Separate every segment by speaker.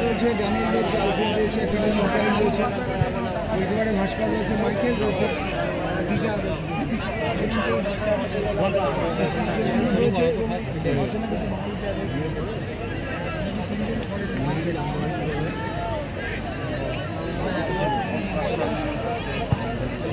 Speaker 1: রয়েছে
Speaker 2: ড্যানিয়েল রয়েছে আলফ্রেড রয়েছে একটা একেবারে ভাস্কর রয়েছে মাইকেল রয়েছে
Speaker 1: এদিকে একটা এলোমেলো শট
Speaker 3: স্বর্গীয় শিশির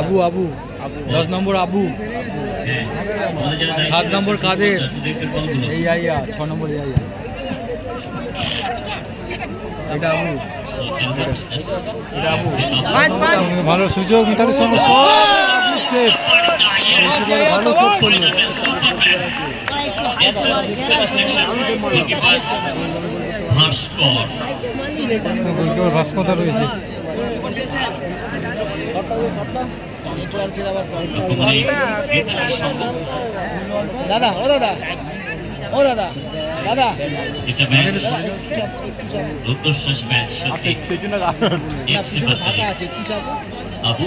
Speaker 1: আবু আবু। দশ নম্বর আবু। সাত নম্বর কাদের? এই আইয়া ছ নম্বর এই আইয়া। এটা আবু. এটা ভালো সুযোগ ভালো করল. গোলকিপার ভাস্কতা রয়েছে।
Speaker 2: দাদা ও দাদা ও দাদা দাদা।
Speaker 3: এটা ম্যাচ সত্যি। আবু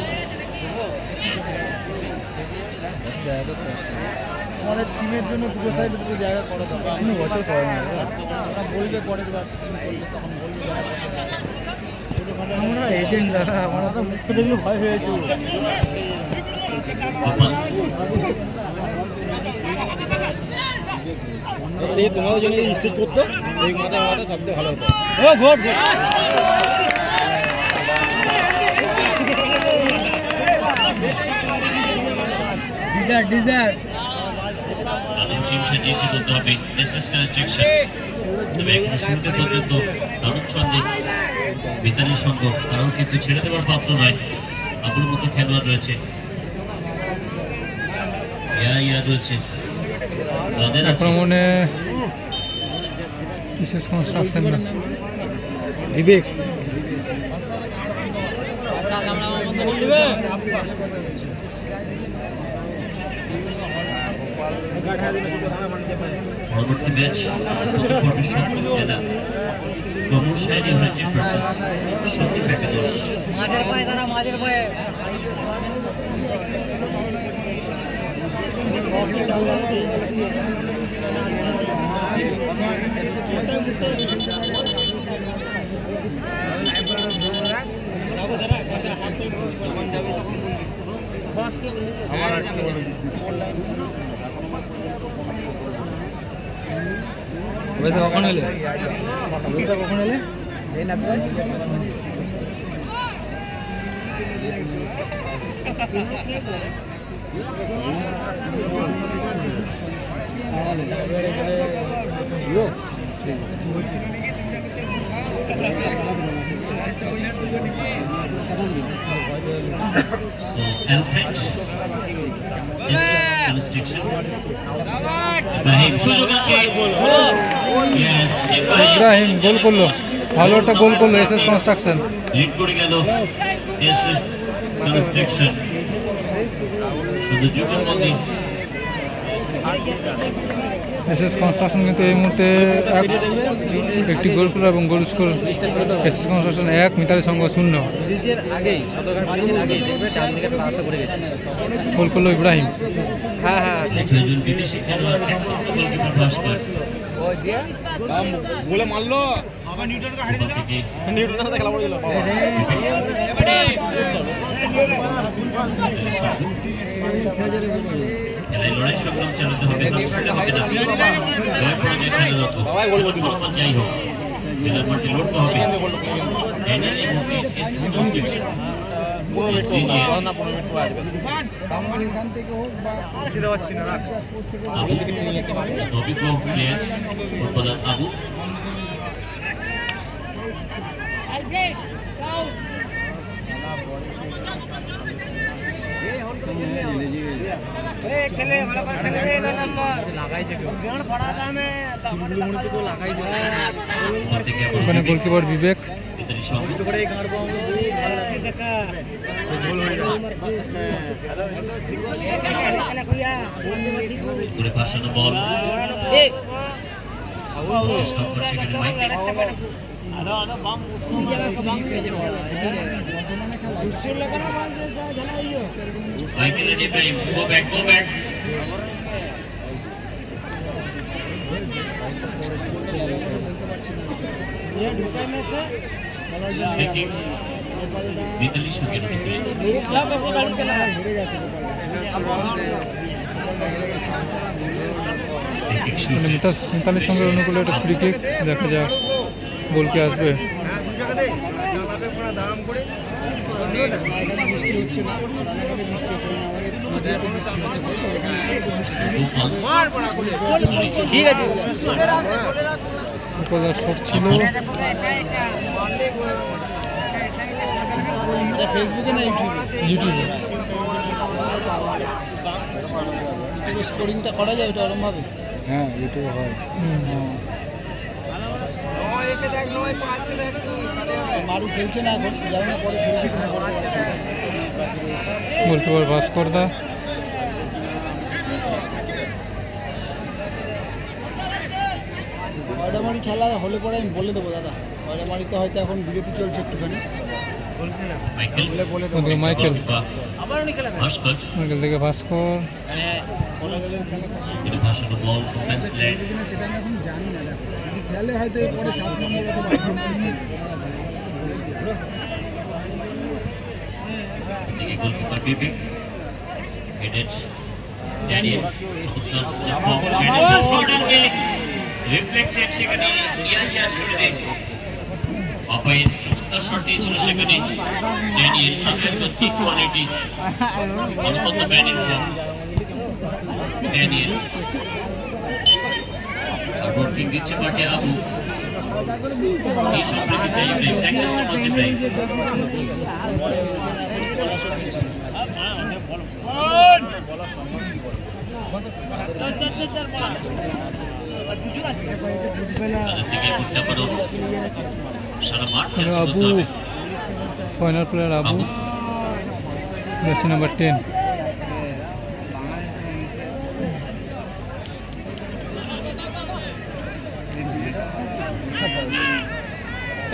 Speaker 2: আমাদের টিমের জন্য দুটো সাইডে দুটো জায়গা করা দরকার বছর করে না ওরা বলবে পরের বার টিম করলে তখন বলবে। আমরা এজেন্ট দাদা আমরা তো মুখ দেখলে ভয় হয়ে যেত তোমাদের জন্য স্টেজ করতো? এই মাথা মাথা সবচেয়ে ভালো হতো। ও ভোট ডিজার ডিজার
Speaker 3: দারুণ টিম সাজিয়েছে বলতে হবে এসএস কনস্ট্রাকশন তবে এখনও শুরুতে পর্যন্ত দারুণ ছন্দে মিতালির সঙ্গ তারাও কিন্তু ছেড়ে দেওয়ার পাত্র নয়। আবুর মতো খেলোয়াড় রয়েছে। ইয়া ইয়া রয়েছে। তাদের
Speaker 1: আক্রমণে বিশেষ কনস্ট্রাকশন না। বিবেক।
Speaker 3: পরবর্তী ম্যাচ খেলা। শাহী ইউনাইটেড ভার্সেস সন্দীপ একাদশ
Speaker 2: মাঝের পায়ে তারা মাঝের পায়ে।
Speaker 4: আমার একটা
Speaker 1: তো কখন এলে? বলতে কখন এলে?
Speaker 3: So, Alfred, this is construction. Ibrahim, সুযোগ আছে। Yes, Ibrahim.
Speaker 1: ইব্রাহিম গোল করল ভালো একটা গোল করল এস এস কনস্ট্রাকশন
Speaker 3: লিড করে গেল এস এস কনস্ট্রাকশন শুধু যুগের মধ্যে
Speaker 1: এস এস কনস্ট্রাকশন কিন্তু এই মুহূর্তে এক একটি গোল করল এবং goal score S S construction এক মিতালি সঙ্গ শূন্য। গোল করল ইব্রাহিম।
Speaker 2: হ্যাঁ হ্যাঁ
Speaker 3: ছয়জন বিদেশি খেলোয়াড় গোলকিপার ভাস্কর
Speaker 2: ও বলে মারলো
Speaker 3: ওখান থেকে মিতালি সঙ্গ খেলায় লড়াই সংগ্রাম চালাতে হবে হাল ছাড়লে হবে না। জয় পরাজয় খেলার ফলাফল যাই হোক খেলার মাঠে লড়তে হবে।
Speaker 4: পারছি না রাখ
Speaker 3: আবু অভিজ্ঞ প্লেয়ার ফুটবলার আবু ওখান
Speaker 1: গোলকিপার বিবেক।
Speaker 3: বল স্টপ করে
Speaker 2: পারছি না
Speaker 3: ফ্রি কিক মিতালি সঙ্গে
Speaker 1: মিতালির অনুকূলে একটা ফ্রি কিক দেখা যাক বলকে কি আসবে।
Speaker 2: এখানে বৃষ্টি হচ্ছে না বৃষ্টি হচ্ছে না আমাদের ঠিক আছে।
Speaker 1: ছিল।
Speaker 2: ফেসবুকে না ইউটিউবে?
Speaker 1: ইউটিউবে।
Speaker 2: স্কোরিংটা করা যায় ওটা ওরমভাবে?
Speaker 1: হ্যাঁ ইউটিউবে হয়।
Speaker 2: মারু খেলছে না এখন জানি না পরে খেলবে কিনা।
Speaker 1: গোলকিপার ভাস্কর দা
Speaker 2: কয়ডামারি খেলা হলে পরে আমি বলে দেবো দাদা। কয়ডামারিতে হয়তো এখন বিরতি চলছে একটুখানি।
Speaker 3: মাইকেল। ভাস্কর।
Speaker 2: কিনা সেটা আমি এখন জানি না দেখো। যদি খেলে হয়তো এরপরে সাত নম্বর অথবা আট নম্বর নিয়ে
Speaker 3: দিকে goalkeeper Bibek headed Daniel reflected সেখানে ইয়াহিয়ার শরীরে অপায়ের চমৎকার শট দিয়েছিল সেখানে ড্যানিয়েল আমেরিকার কি কোয়ালিটি। অনবদ্য ব্যাটিং ফর্ম। ড্যানিয়েল আর বোর্ডিং দিচ্ছে মাঠে আবু। এই সম্পর্কে চাই Ibrahim thank you so much Ibrahim তাদের থেকে করতে পারো সারা মাঠ
Speaker 1: হলো
Speaker 3: খেলছে
Speaker 1: Abu. Final player Abu
Speaker 3: Abu.
Speaker 1: Jersey number ten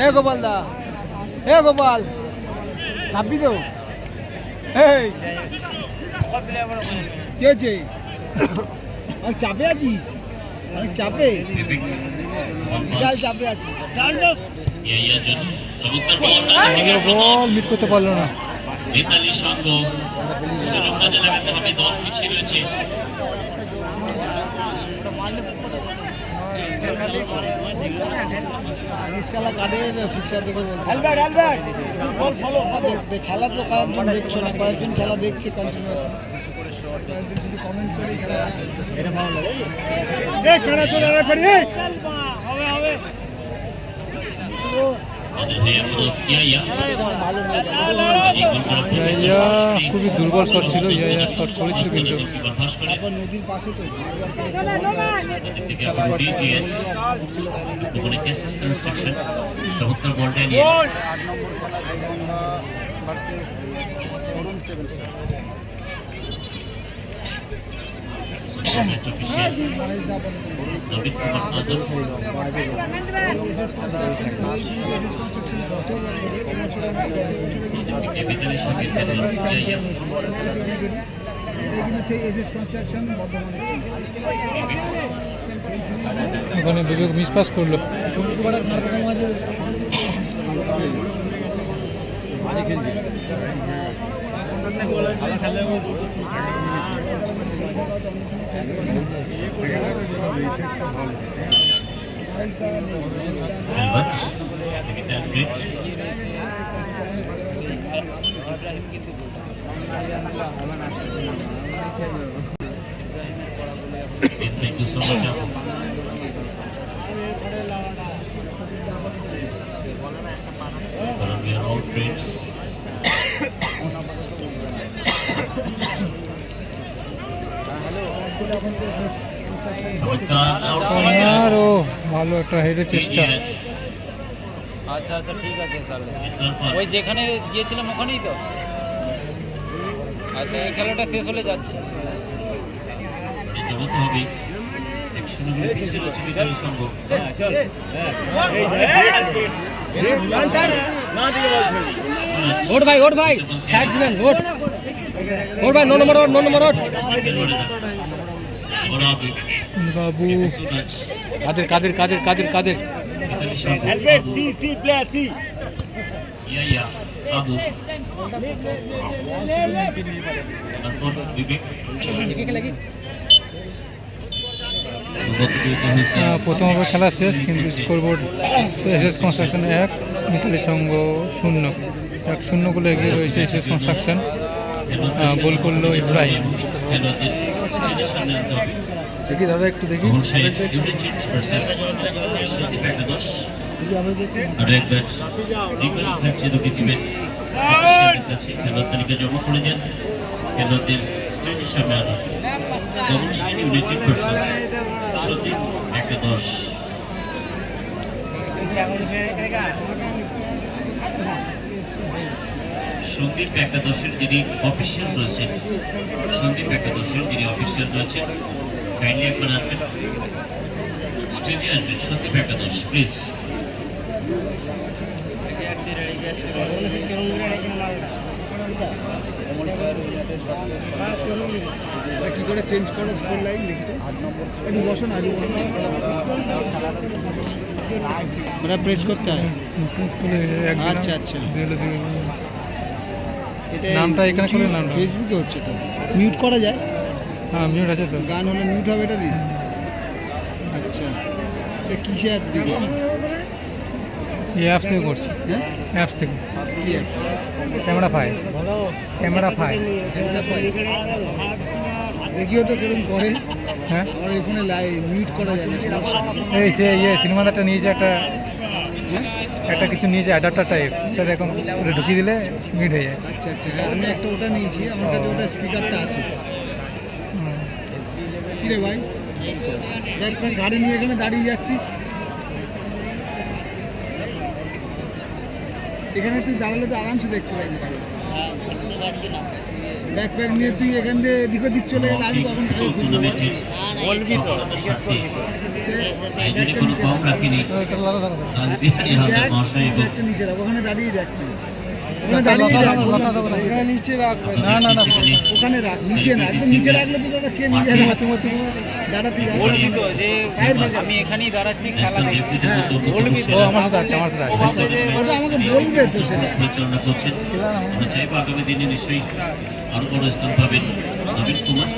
Speaker 2: এ গোপাল দা এ গোপাল নাববি তো। এই কি অনেক চাপে আছিস? অনেক চাপে? বিশাল চাপে আছিস।
Speaker 3: বল
Speaker 1: মিট করতে পারল না।
Speaker 3: মিতালি সঙ্গ। সুযোগ কাজে লাগাতে হবে দল পিছিয়ে রয়েছে।
Speaker 2: আগে খেলা কাদের ফিক্সার দেখে বলতে খেলা তো কয়েকজন দেখছ না কয়েকজন খেলা দেখছে কন্টিনিউয়াসলি কয়েকজন কমেন্ট করে এটা ভালো লাগে
Speaker 4: খেলা চলে
Speaker 1: খুবই দুর্বল শট ছিল ইয়াইয়া শট করেছিল কিন্তু।
Speaker 2: নদীর পাশে তো
Speaker 3: চমৎকার বলটা নিয়ে
Speaker 2: কনস্ট্রাকশন বর্ধমানে
Speaker 3: বিবেক
Speaker 1: ওখানে বিবেক মিসপাস করল
Speaker 3: Thank you so much. We are all friends. Outside
Speaker 1: আরও ভালো একটা হেডের চেষ্টা।
Speaker 5: আচ্ছা আচ্ছা ঠিক আছে তাহলে। ওই যেখানে গিয়েছিলাম ওখানেই তো। আচ্ছা এই খেলাটা শেষ হলে যাচ্ছি।
Speaker 3: সুরজ
Speaker 2: ওট ভাই ওট ভাই। সাইড দিবেন ওট ওট ভাই নো নম্বর ওট নো নম্বর ওট
Speaker 1: বাবু কাদের কাদের কাদের কাদের কাদের?
Speaker 3: সি ইয়া ইয়া তারপর বিবেক
Speaker 1: প্রথম ওভার খেলা শেষ কিন্তু স্কোরবোর্ড এসএস কনস্ট্রাকশন এক মিতালি সংঘ শূন্য। এক শূন্য গোলে এগিয়ে রয়েছে এসএস কনস্ট্রাকশন আহ, গোল করল ইব্রাহিম
Speaker 3: স্টেজের সামনে
Speaker 1: দেখি দাদা, একটু দেখি।
Speaker 3: জমা করে দেন। খেলোয়াড়দের স্টেজের সামনে আনুন অবশ্যই ইউনাইটেড ভার্সেস সন্দীপ একাদশ সন্দীপ একাদশের যিনি অফিসিয়াল রয়েছেন সন্দীপ একাদশের যিনি অফিসিয়াল রয়েছেন কাইন্ডলি একবার আসবেন স্টেজে আসবেন সন্দীপ একাদশ প্লিজ
Speaker 2: কি করে চেঞ্জ করো স্কোর লাইন দেখি তো। একটু বসো না একটু বসো ওটা প্রেস করতে হয়
Speaker 1: স্কুলে এক দিলাম,
Speaker 2: আচ্ছা, আচ্ছা। এটা
Speaker 1: নামটা এখানে করে নাম
Speaker 2: ফেসবুকে হচ্ছে তো। মিউট করা যায়?
Speaker 1: হ্যাঁ মিউট আছে তো।
Speaker 2: গান হলে মিউট হবে এটা দিয়ে? আচ্ছা। এটা কিসে অ্যাপ দিয়ে করছ?
Speaker 1: এই অ্যাপস থেকে করছি।
Speaker 2: হ্যাঁ?
Speaker 1: অ্যাপস থেকে।
Speaker 2: কি app
Speaker 1: camera five camera five
Speaker 2: দেখিও তো কীরকম করে।
Speaker 1: হ্যাঁ?
Speaker 2: আমার এই ফোনে লাইভ মিউট করা যায় না
Speaker 1: এই সে ইয়ে সিনেমাটা নিয়েছে একটা একটা কিছু নিয়েছে অ্যাডাপ্টার টাইপ ওটা এরকম করে ঢুকিয়ে দিলে মিট হয়ে যায়।
Speaker 2: আচ্ছা আচ্ছা। হ্যাঁ আমি একটা ওটা নিয়েছি আমার কাছে ওটা স্পিকারটা আছে।
Speaker 1: হুম।
Speaker 2: কি রে ভাই? দেখ ভাই গাড়ি নিয়ে এখানে দাঁড়িয়ে যাচ্ছিস। এখানে তুই দাঁড়ালে তো আরামসে দেখতে পাবি। ব্যাক প্যাক নিয়ে তুই এখান দিয়ে এদিক ওদিক চলে গেলে আমি তখন
Speaker 3: মহাশয়
Speaker 2: একটা নিচে রাখ ওখানে দাঁড়িয়ে দেখ তুই। নিচে রাখবে
Speaker 1: না, না, না,
Speaker 2: ওখানে রাখ নিচে না নিচে রাখলে তো দাদা কে নিয়ে হাতে মতো।
Speaker 5: বলবি তো যে আমি এখানেই দাঁড়াচ্ছি খেলা
Speaker 3: ন্যাশনাল
Speaker 5: দেখছি
Speaker 3: ডেপুটি কর্তব্য
Speaker 5: বলবি তো।
Speaker 1: আমার সাথে আছে আমার সাথে। আছে
Speaker 2: আমাকে বলবে তো সেটা।
Speaker 3: পরিচালনা করছেন আমরা চাইব আগামী দিনে নিশ্চয়ই আরও বড় স্থান পাবেন নবীন কুমার।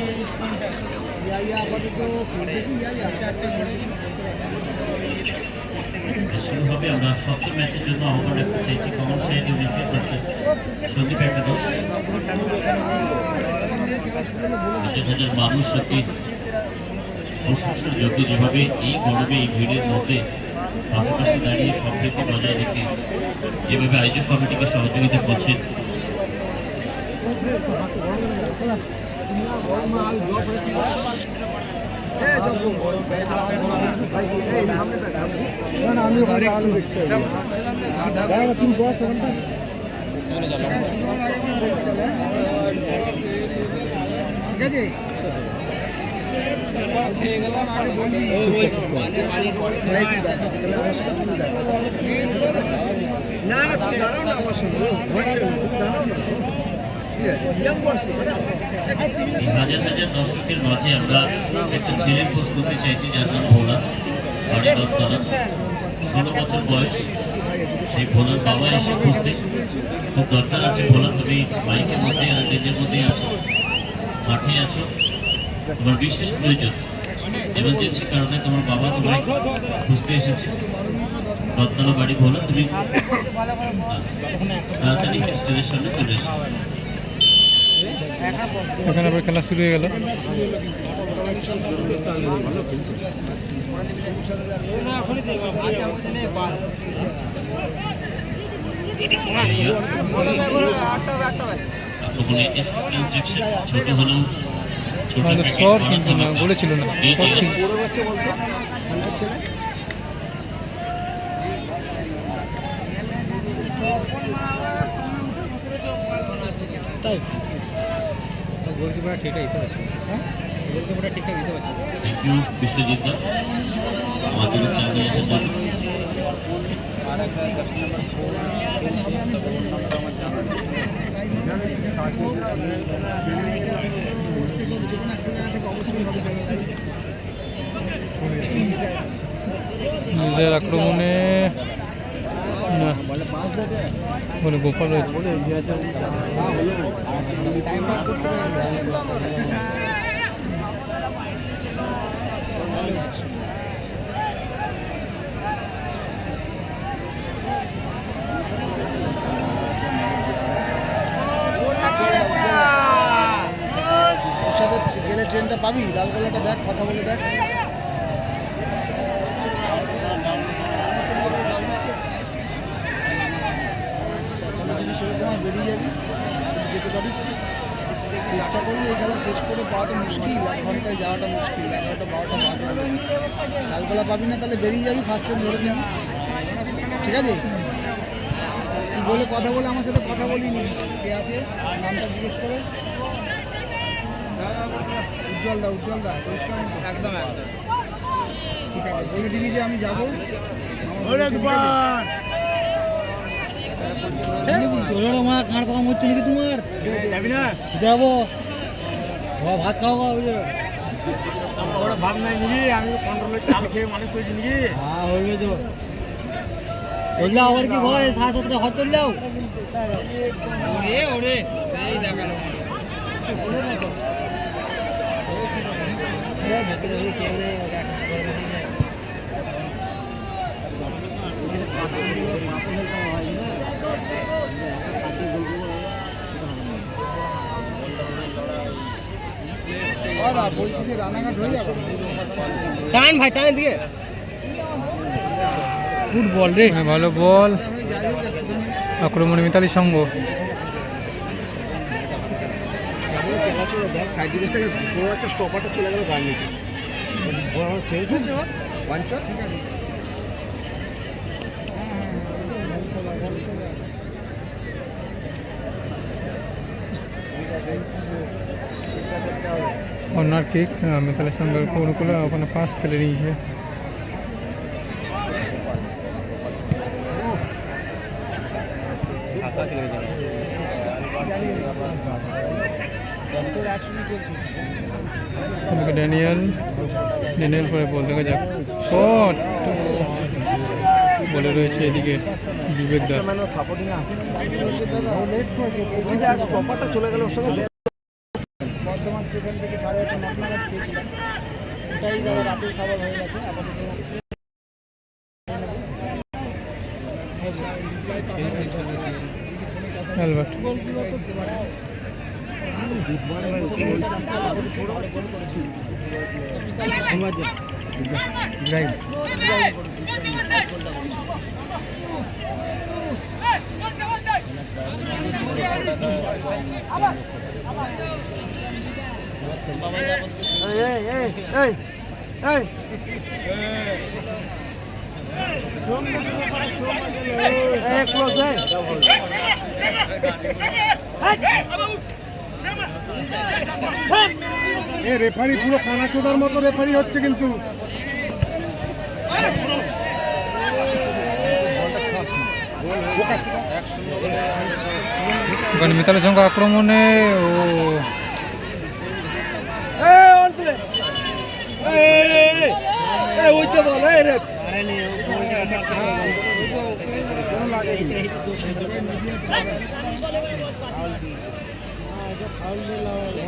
Speaker 3: শুরু হবে আমরা সপ্তম ম্যাচের জন্য আহ্বান রাখতে চাইছি। Common side United versus Sandip একাদশ। হাজার হাজার মানুষ সত্যি প্রশংসার যোগ্য যেভাবে এই গরমে, এই ভিড়ের মধ্যে পাশাপাশি দাঁড়িয়ে সম্প্রীতি বজায় রেখে যেভাবে আয়োজক কমিটিকে সহযোগিতা করছেন
Speaker 2: ঠিক আছে? না না তুমি দাঁড়াও না
Speaker 3: হাজার হাজার দর্শকের মাঝে আমরা একটা ছেলের খোঁজ করতে চাইছি, যার নাম ভোলা বাড়ি দত্তলা ষোলো বছর বয়স, সেই ভোলার বাবা এসে খুঁজতে। খুব দরকার আছে ভোলা, তুমি বাইকের মধ্যে আর রেঞ্জের মধ্যেই আছো, মাঠে আছো। তোমার বিশেষ প্রয়োজন? এমার্জেন্সি কারণে তোমার বাবা তোমায় খুঁজতে এসেছে। রত্নালা বাড়ি ভোলা তুমি তাড়াতাড়ি স্টেজের সামনে চলে এসো।
Speaker 1: এখানে আবার খেলা শুরু হয়ে গেল।
Speaker 3: ছোট হলেও প্যাকেট
Speaker 1: শর্ট কিন্তু না
Speaker 3: ধামাকা।
Speaker 1: না ছিল।
Speaker 2: ছেলে? তাই? গোলকিপার ঠিকঠাক দিতে পারছে হ্যাঁ? গোলকিপারটা ঠিকঠাক দিতে পারছে
Speaker 3: থ্যাংক ইউ বিশ্বজিৎ দা। আমাদের চা নিয়ে আসার জন্য
Speaker 5: আর একটা
Speaker 1: নিজের আক্রমণে বলে গোপাল রয়েছে
Speaker 2: টাইম পাস করতে ওর সাথে গেলে পাবি? লাল কালারটা দেখ, কথা বলে দেখ। সেরকম বেরিয়ে যাবি যেতে পারিস চেষ্টা করবি এই শেষ করে পাওয়া তো মুশকিল, এক ঘন্টায় যাওয়াটা মুশকিল এগারোটা বারোটা বাজে লালগোলা পাবি না, তাহলে বেরিয়ে যাবি ফার্স্ট টাইম ধরে নিবি। ঠিক আছে? বলে কথা বলে, আমার সাথে কথা বলিনি। কে আছে? নামটা জিজ্ঞেস করে। উজ্জ্বল দা উজ্জ্বল দা।
Speaker 5: একদম একদম।
Speaker 2: ঠিক আছে বলে দিবি যে আমি যাব।
Speaker 6: তোর মা কাঁড় পাকা মরছে নাকি তোমার?
Speaker 2: যাবি না?
Speaker 6: যাব। ভাত খাওয়া বুঝে
Speaker 4: নাই নাকি আমি কন্ট্রোলে চাল খেয়ে মানুষ হয়েছি নাকি?
Speaker 6: হ্যাঁ হইবে তো চললে আবার কি ঘর? সাড়ে সাতটা ঘর চল যাও।
Speaker 5: ওরে ওরে। সেই দেখাল ভাই টাইম দিকে।
Speaker 6: ফুটবল রে।
Speaker 1: মানে ভালো বল। আক্রমণে মিতালি সঙ্গ।
Speaker 2: সাইড ডিফেন্সটাকে শোনা স্টপারটা চলে গেল গার্নিতে ওর আমার সেলস আছে ওর পাঞ্চর
Speaker 1: কর্নার কিক মিতালি সঙ্গের অনুকূলে ওখানে পাস খেলে নিয়েছে। ড্যানিয়েল ড্যানিয়েল পরে বল দেখা যাক। শট! বলে রয়েছে এদিকে বিবেক দা।
Speaker 2: চলে গেল থেকে সাড়ে খেয়েছিলাম ওটাই দাদা রাতের খাবার হয়ে গেছে আপাতত এই এই এই এই এই ক্লোজ এই
Speaker 4: এ রেফারি পুরো কানাচোদার মতো রেফারি হচ্ছে কিন্তু।
Speaker 1: ওখানে মিতালি সংঘ আক্রমণে ও
Speaker 2: ওইতে বল রে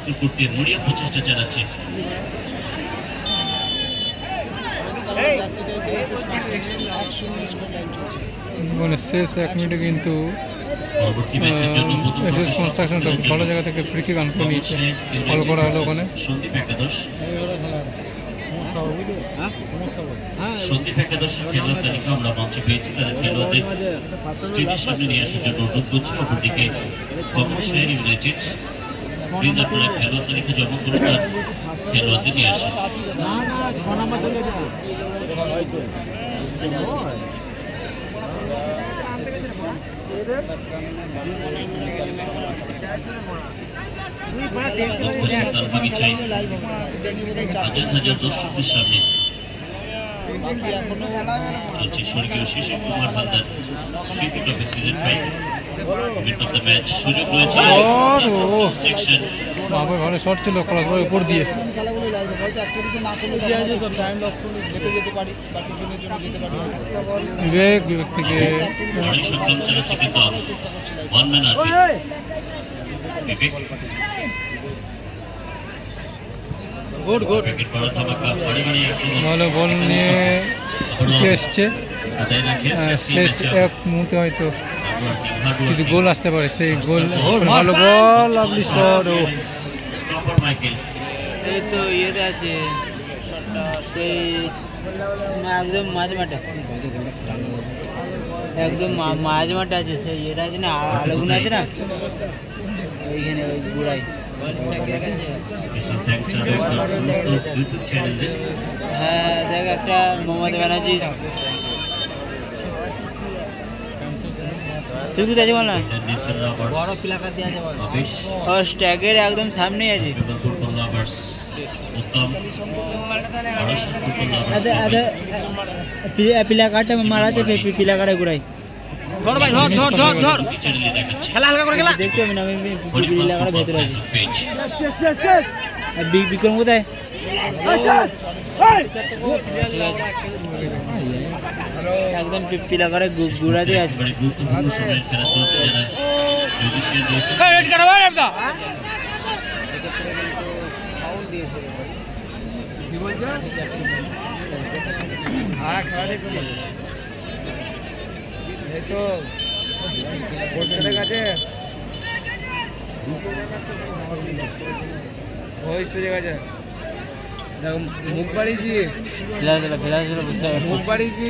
Speaker 3: স্কুল করতে মরিয়া প্রচেষ্টা চালাচ্ছে।
Speaker 1: মানে শেষ এক মিনিটে কিন্তু এসএস কনস্ট্রাকশনটা ভালো জায়গা থেকে ফ্রি কিক আন করে নিয়েছে ভালো করা হলো ওখানে।
Speaker 3: সন্দীপ একাদশ। সন্দীপ একাদশের খেলোয়াড় তালিকা আমরা পেয়েছি, তাদের খেলোয়াড়দের স্টেজের সামনে নিয়ে আসার জন্য অনুরোধ করছি। অপরদিকে কংগ্রেসের ইউনাইটেড প্লিজ জমা করুন আর খেলোয়াড়দের নিয়ে আসুন। তার হাজার হাজার দর্শকদের সামনে চলছে স্বর্গীয় শিশু কুমার হালদার স্মৃতি trophy season five minute of the match সুযোগ রয়েছে
Speaker 1: Shot!
Speaker 3: Versus! Construction।
Speaker 1: বাবা ভালো শট ছিল উপর দিয়েছে
Speaker 2: খেলাগুলো হয়তো একটা দিকে না করলে টাইম লস করলে যেতে যেতে পারি বা টিফিনের জন্য যেতে পারি।
Speaker 1: বিবেক বিবেক থেকে
Speaker 3: লড়াই সংগ্রাম চালাচ্ছে কিন্তু
Speaker 2: চেষ্টা করছিলাম
Speaker 3: one man army Bibek.
Speaker 1: Good good.
Speaker 3: বিবেকের বড় ধামাকা বাড়ি বাড়ি আক্রমণ
Speaker 1: ভালো বল নিয়ে এসছে?
Speaker 3: আজকে
Speaker 1: শেষ এক মুহূর্তে হয়তো। যদি গোল আসতে পারে সেই গোল ভালো বল লাভলি শট ও।
Speaker 6: এই তো ইয়েতে আছে। সেই একদম মাঝ মাঠে। একদম মাঝ মাঠে আছে। সেই এটা আছে না আলোগুন আছে না? ওইখানে ওই গুড়াই
Speaker 3: চ্যানেলদের
Speaker 6: হ্যাঁ দেখ একটা মমতা ব্যানার্জি তুই আছে বল না বড় প্লাকার দিয়ে আছে বল
Speaker 3: অবেশ
Speaker 6: ও স্ট্যাগের একদম সামনেই আছে। আদে
Speaker 3: লাভার্স
Speaker 6: আদে প্লাকারটা মারা আছে দেখতে হবে না আমি প্লাকারের ভেতরে আছি।
Speaker 3: পেজ
Speaker 6: আর বিক্রম কোথায়? একদম পি- পিলাকারে গু- গুড়া দিয়ে আছে।
Speaker 4: কাছে ওই স্টেজের কাছে দেখো মুখ বাড়িয়েছি
Speaker 6: খেলা ছিল বুঝতে
Speaker 4: মুখ বাড়িয়েছি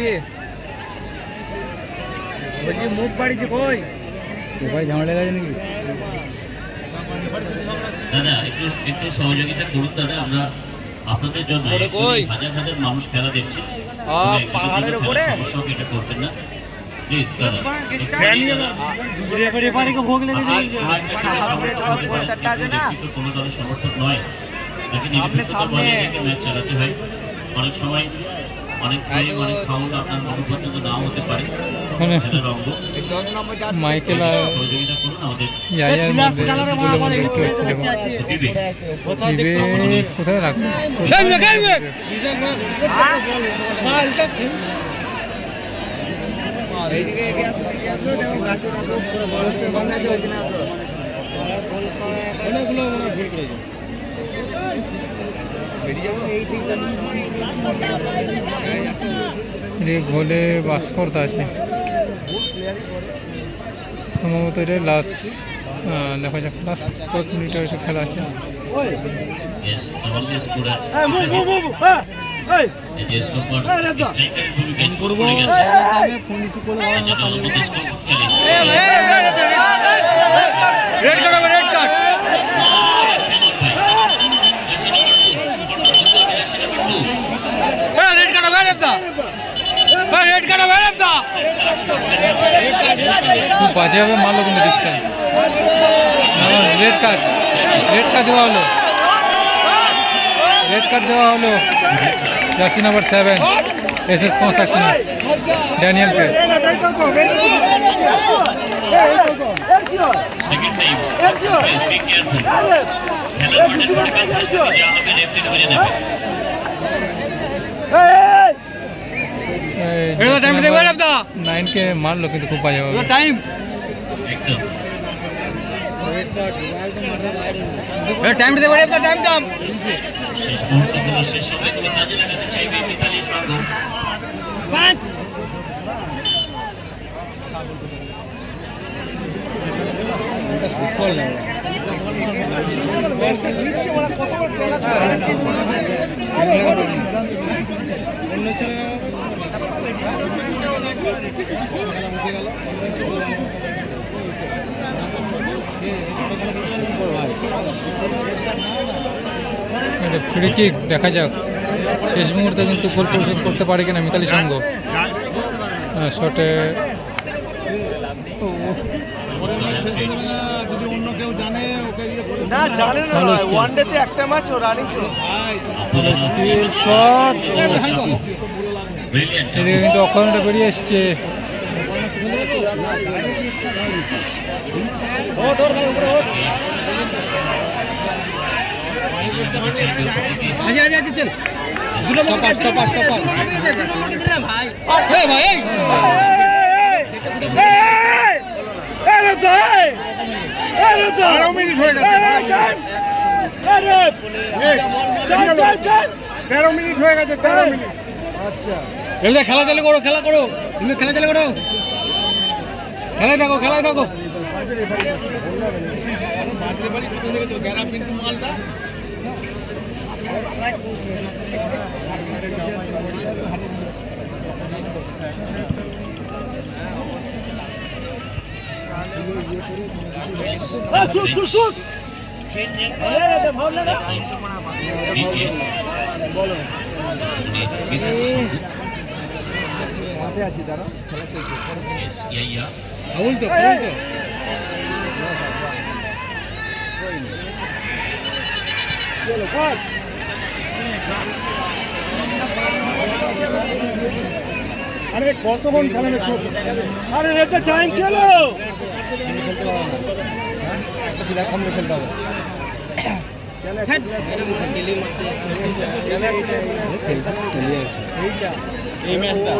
Speaker 4: বলছি মুখ বাড়িয়েছি কই?
Speaker 1: এবারে ঝামেলা লাগে নাকি?
Speaker 3: দাদা একটু একটু সহযোগিতা করুন দাদা আমরা আপনাদের জন্য হাজার হাজার মানুষ খেলা দেখছে।
Speaker 4: পাহাড়ের উপরে?
Speaker 3: সমস্যা এটা করবেন না। কোনো দলের সমর্থক নয়। তাকে নিরপেক্ষতা ম্যাচ চালাতে হয়। অনেক সময় অনেক ক্লেম অনেক ফাউল আপনার মনে পর্যন্ত নাও হতে পারে।
Speaker 1: মাইকেল আর ইয়াইয়ার মধ্যে বলে বলে একটু হচ্ছে দেখো
Speaker 3: বিবেক
Speaker 1: কোথায় রাখবে।
Speaker 4: অনেকগুলো হয় ভিড় করেছে। যাব?
Speaker 1: এদিকে গোলে আছে সম্ভবত এটা লাস্ট দেখা যাক লাস্ট কত মিনিটের একটা খেলা আছে
Speaker 3: Yes,
Speaker 5: রেড কার্ড হবে রেবদা
Speaker 1: খুব বাজেভাবে মারলো কিন্তু রিক্সা রেড কার্ড রেড কার্ড দেওয়া হলো রেড কার্ড দেওয়া হলো jersey number seven S S construction ড্যানিয়েলকে
Speaker 3: second time please be careful খেলার মাঠের পরিবেশ নষ্ট করে দেওয়া হবে রেফারি বুঝে
Speaker 5: এটা time দেবে রেবদা
Speaker 1: নাইনকে মারলো কিন্তু খুব বাজেভাবে
Speaker 5: টাইম
Speaker 3: একদম।
Speaker 5: টাইম দেবে রেবদা টাইম টাইম
Speaker 3: শেষ মুহূর্তগুলো শেষ সময়গুলো কাজে লাগাতে চাইবে মিতালি সংঘ
Speaker 1: এটা ফ্রি কিক দেখা যাক? শেষ মুহূর্তে কিন্তু গোল পরিশোধ করতে পারে কিনা মিতালি সংঘ শটে
Speaker 4: না জানে না। ওয়ান ডেতে একটা ম্যাচ ও রানিং তো।
Speaker 1: স্কিল শট এদিকে কিন্তু অক্ষরণটা বেরিয়ে এসছে।
Speaker 5: আচ্ছা আচ্ছা আচ্ছা চল। স্টপার স্টপার স্টপার ভাই। ভাই রেবদা খেলা চালু করো খেলা করো। তুমি খেলা চালু করো। খেলায় থাকো খেলায় থাকো।
Speaker 3: BK Bidhan Sangha S Yaya
Speaker 5: foul তো ফাউল তো।
Speaker 4: আরে কতক্ষণ খেলাবে ছোট আরে রেতে টাইম খেলো। একটা প্লেয়ার কম খেলতে হবে এই ম্যাচটা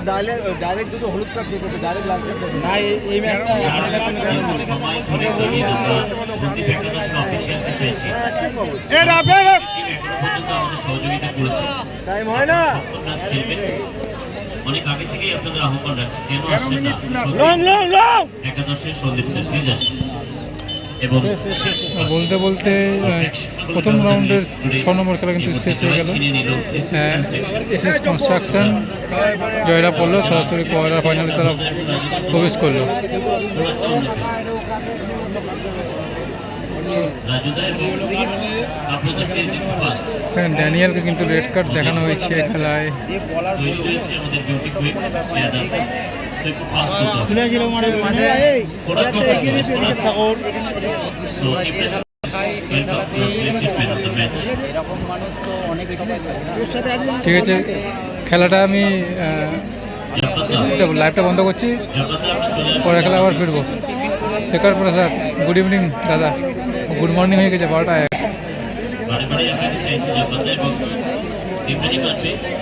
Speaker 4: ডাইরেক্ট দুটো হলুদ কার্ড ডাইরেক্ট লাল কার্ড না এই ম্যাচটা এটা
Speaker 3: সহযোগিতা করেছে
Speaker 4: টাইম হয় না
Speaker 3: অনেক আগে থেকেই আপনাদের আহ্বান রাখছি কেন আসছেন না
Speaker 4: লং লং লং
Speaker 3: একাদশের সন্দীপ স্যার প্লিজ আসুন এবং
Speaker 1: বলতে বলতে প্রথম রাউন্ডের ছ নম্বর খেলা কিন্তু শেষ হয়ে গেল। এস এস কনস্ট্রাকশন জয়লাভ করল, সরাসরি কোয়ার্টার ফাইনালে তারা প্রবেশ করল। এখানে ড্যানিয়েলকে কিন্তু রেড কার্ড দেখানো হয়েছে খেলায়। ঠিক আছে, খেলাটা আমি লাইভটা বন্ধ করছি। পরে খেলা আবার ফিরবো। শেখর প্রসাদ গুড ইভিনিং দাদা। গুড মর্নিং হয়ে গেছে, বারোটা এক।